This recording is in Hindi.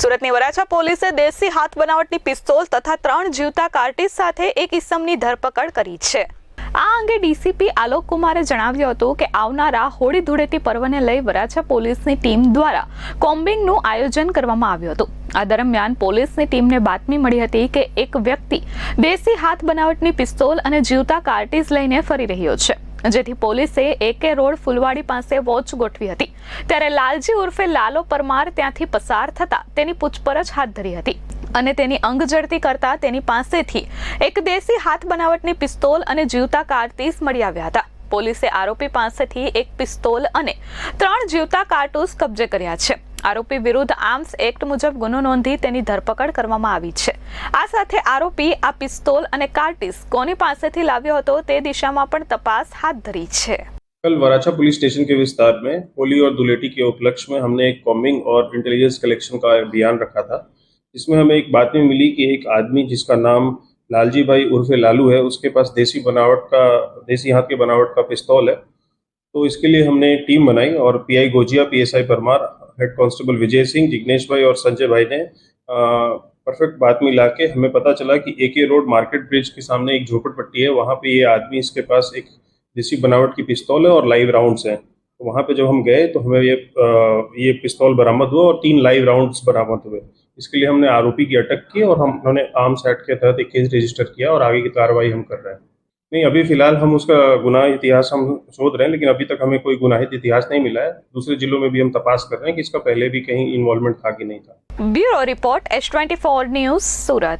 સુરતની વરાછા પોલીસે દેશી હાથ બનાવટની પિસ્તોલ તથા ત્રણ જીવતા કાર્ટીસ સાથે એક ઇસમની ધરપકડ કરી છે. આ અંગે ડીસીપી આલોક કુમારે જણાવ્યું હતું કે આવનારા હોળી ધૂળેટી પર્વને લઈ વરાછા પોલીસની ટીમ દ્વારા કોમ્બિંગનું આયોજન કરવામાં આવ્યું હતું. આ દરમિયાન પોલીસની ટીમને બાતમી મળી હતી કે એક વ્યક્તિ દેશી હાથ બનાવટની પિસ્તોલ અને જીવતા કાર્ટીસ લઈને ફરી રહ્યો છે. જેથી પોલીસે એકે રોડ ફુલવાડી પાસે વોચ ગોઠવી હતી. ત્યારે લાલજી ઉર્ફે લાલો પરમાર ત્યાંથી પસાર થતા તેની પૂછપરછ હાથ ધરી હતી અને તેની અંગ જડતી કરતા તેની પાસેથી એક દેશી હાથ બનાવટની પિસ્તોલ અને જીવતા કારતીસ મળી આવ્યા હતા. પોલીસે આરોપી પાસેથી એક પિસ્તોલ અને ત્રણ જીવતા કારતૂસ કબજે કર્યા છે. આરોપી વિરુદ્ધ આર્મ્સ એક્ટ મુજબ ગુનો નોંધી તેની ધરપકડ કરવામાં આવી છે આ સાથે આરોપી આ પિસ્તોલ અને કાર્ટીસ કોની પાસેથી લાવ્યો હતો તે દિશામાં પણ તપાસ હાથ ધરી છે कल वराछा पुलिस स्टेशन के विस्तार में होली और दुलेटी के उपलक्ष्य में हमने एक कॉम्बिंग और इंटेलिजेंस कलेक्शन का अभियान रखा था इसमें हमें एक बात में मिली कि एक आदमी जिसका नाम लालजी भाई उर्फे लालू है उसके पास देसी बनावट का देसी हाथ के बनावट का पिस्तौल है तो इसके लिए हमने टीम बनाई और PI Gojiya PSI Parmar head constable Vijay Singh Jignesh bhai और संजय भाई ने परफेक्ट बातमी ला के हमें पता चला कि ए के रोड मार्केट ब्रिज के सामने एक झोपड़पट्टी है। वहाँ पे ये आदमी इसके पास एक देसी बनावट की पिस्तौल है और लाइव राउंड्स हैं। तो वहाँ पे जब हम गए तो हमें ये अ, ये पिस्तौल बरामद हुआ और तीन लाइव राउंड्स बरामद हुए। इसके लिए हमने आरोपी की अटक की और हम उन्होंने आर्म्स एक्ट के तहत एक केस रजिस्टर किया और आगे की कार्रवाई हम कर रहे हैं। नहीं, अभी फ़िलहाल हम उसका गुनाह इतिहास हम शोध रहे हैं, लेकिन अभी तक हमें कोई गुनाहित इतिहास नहीं मिला है। दूसरे जिलों में भी हम तपास कर रहे हैं कि इसका पहले भी कहीं इन्वॉल्वमेंट था कि नहीं था। Bureau report, H twenty news, Surat.